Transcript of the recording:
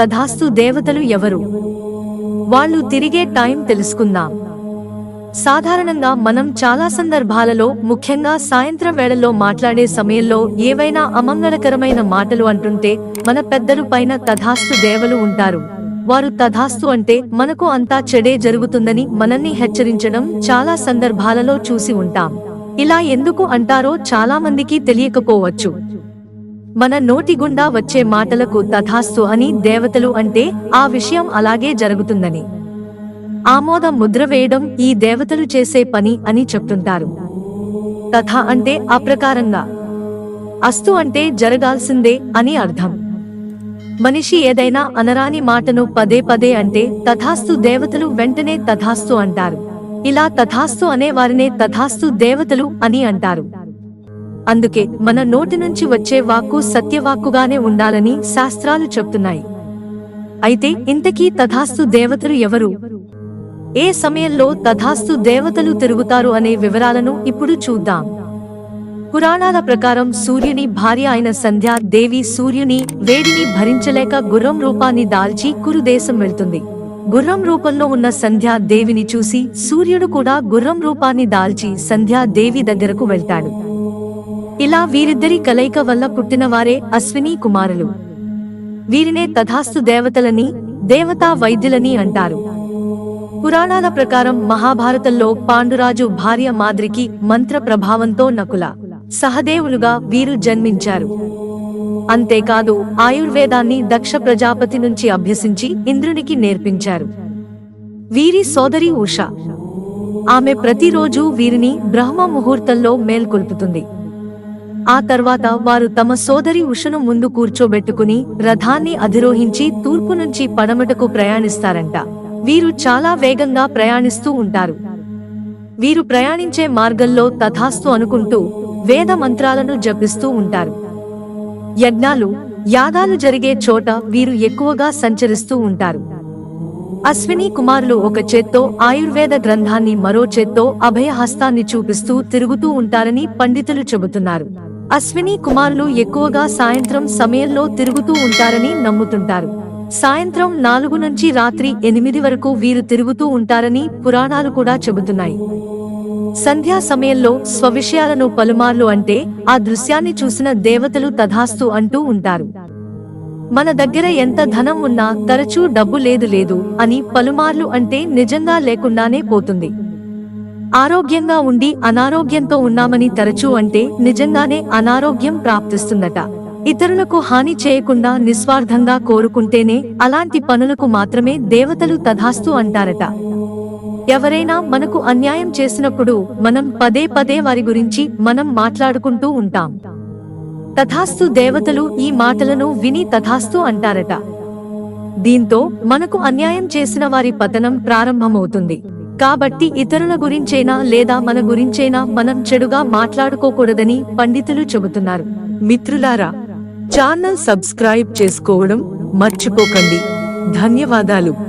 తధాస్తు దేవతలు ఎవరు? వాళ్ళు తిరిగే టైం తెలుసుకుందాం. సాధారణంగా మనం చాలా సందర్భాలలో ముఖ్యంగా సాయంత్రం వేళల్లో మాట్లాడే సమయంలో ఏవైనా అమంగళకరమైన మాటలు అంటుంటే మన పెద్దలు పైన తధాస్తు దేవలు ఉంటారు. వారు తధాస్తు అంటే మనకు అంతా చెడే జరుగుతుందని మనల్ని హెచ్చరించడం చాలా సందర్భాలలో చూసి ఉంటాం. ఇలా ఎందుకు అంటారో చాలా మందికి తెలియకపోవచ్చు. మన నోటి గుండా వచ్చే మాటలకు తథాస్తు అని దేవతలు అంటే ఆ విషయం అలాగే జరుగుతుందని. ఆమోద ముద్ర వేయడం ఈ దేవతలు చేసే పని అని చెప్తుంటారు. తథ అంటే అప్రకారంగా అస్తు అంటే జరగాల్సిందే అని అర్థం. మనిషి ఏదైనా అనరాని మాటను పదే పదే అంటే తథాస్తు దేవతలు వెంటనే తథాస్తు అంటారు. ఇలా తథాస్తు అనే వారినే తథాస్తు దేవతలు అని అంటారు. అందుకే మన నోటి నుంచి వచ్చే వాక్కు సత్యవాక్కుగానే ఉండాలని శాస్త్రాలు చెప్తున్నాయి. అయితే ఇంతకీ తథాస్తు దేవతలు ఎవరు? ఏ సమయంలో తథాస్తు దేవతలు తిరుగుతారు అనే వివరాలను ఇప్పుడు చూద్దాం. పురాణాల ప్రకారం సూర్యుని భార్య అయిన సంధ్య దేవి సూర్యుని వేడిని భరించలేక గుర్రం రూపాన్ని దాల్చి కురుదేశం వెళ్తుంది. గుర్రం రూపంలో ఉన్న సంధ్యా దేవిని చూసి సూర్యుడు కూడా గుర్రం రూపాన్ని దాల్చి సంధ్యా దేవి దగ్గరకు వెళ్తాడు. ఇలా వీరిద్దరి కలయిక వల్ల పుట్టినవారే అశ్విని కుమారులు. వీరినే తథాస్తు దేవతలని దేవతా వైద్యులని అంటారు. పురాణాల ప్రకారం మహాభారతంలో పాండురాజు భార్య మాద్రికి మంత్ర ప్రభావంతో నకుల సహదేవులుగా వీరు జన్మించారు. అంతేకాదు ఆయుర్వేదాన్ని దక్ష ప్రజాపతి నుంచి అభ్యసించి ఇంద్రునికి నేర్పించారు. వీరి సోదరి ఉష. ఆమె ప్రతిరోజు వీరిని బ్రహ్మ ముహూర్తంలో మేల్కొల్పుతుంది. ఆ తర్వాత వారు తమ సోదరి ఉషను ముందు కూర్చోబెట్టుకుని రథాన్ని అధిరోహించి తూర్పు నుంచి పడమటకు ప్రయాణిస్తారంట. వీరు చాలా వేగంగా ప్రయాణిస్తూ ఉంటారు. వీరు ప్రయాణించే మార్గంలో తథాస్తు అనుకుంటూ వేద మంత్రాలను జపిస్తూ ఉంటారు. యజ్ఞాలు యాగాలు జరిగే చోట వీరు ఎక్కువగా సంచరిస్తూ ఉంటారు. అశ్విని కుమారులు ఒక చేత్తో ఆయుర్వేద గ్రంథాన్ని మరో చేత్తో అభయహస్తాన్ని చూపిస్తూ తిరుగుతూ ఉంటారని పండితులు చెబుతున్నారు. అశ్విని కుమారులు ఎక్కువగా సాయంత్రం సమయంలో తిరుగుతూ ఉంటారని నమ్ముతుంటారు. సాయంత్రం నాలుగు నుంచి రాత్రి ఎనిమిది వరకు వీరు తిరుగుతూ ఉంటారని పురాణాలు కూడా చెబుతున్నాయి. సంధ్యా సమయంలో స్వవిషయాలను పలుమార్లు అంటే ఆ దృశ్యాన్ని చూసిన దేవతలు తథాస్తు అంటూ ఉంటారు. మన దగ్గర ఎంత ధనం ఉన్నా తరచూ డబ్బు లేదు లేదు అని పలుమార్లు అంటే నిజంగా లేకుండానే పోతుంది. ఆరోగ్యంగా ఉండి అనారోగ్యంతో ఉన్నామని తరచూ అంటే నిజంగానే అనారోగ్యం ప్రాప్తిస్తుందట. ఇతరులకు హాని చేయకుండా నిస్వార్థంగా కోరుకుంటేనే అలాంటి పనులకు మాత్రమే దేవతలు తధాస్తు అంటారట. ఎవరైనా మనకు అన్యాయం చేసినప్పుడు మనం పదే పదే వారి గురించి మనం మాట్లాడుకుంటూ ఉంటాం. తథాస్తు దేవతలు ఈ మాటలను విని తథాస్తు అంటారట. దీంతో మనకు అన్యాయం చేసిన వారి పతనం ప్రారంభమవుతుంది. కాబట్టి ఇతరుల గురించైనా లేదా మన గురించైనా మనం చెడుగా మాట్లాడుకోకూడదని పండితులు చెబుతున్నారు. మిత్రులారా ఛానల్ సబ్స్క్రైబ్ చేసుకోవడం మర్చిపోకండి. ధన్యవాదాలు.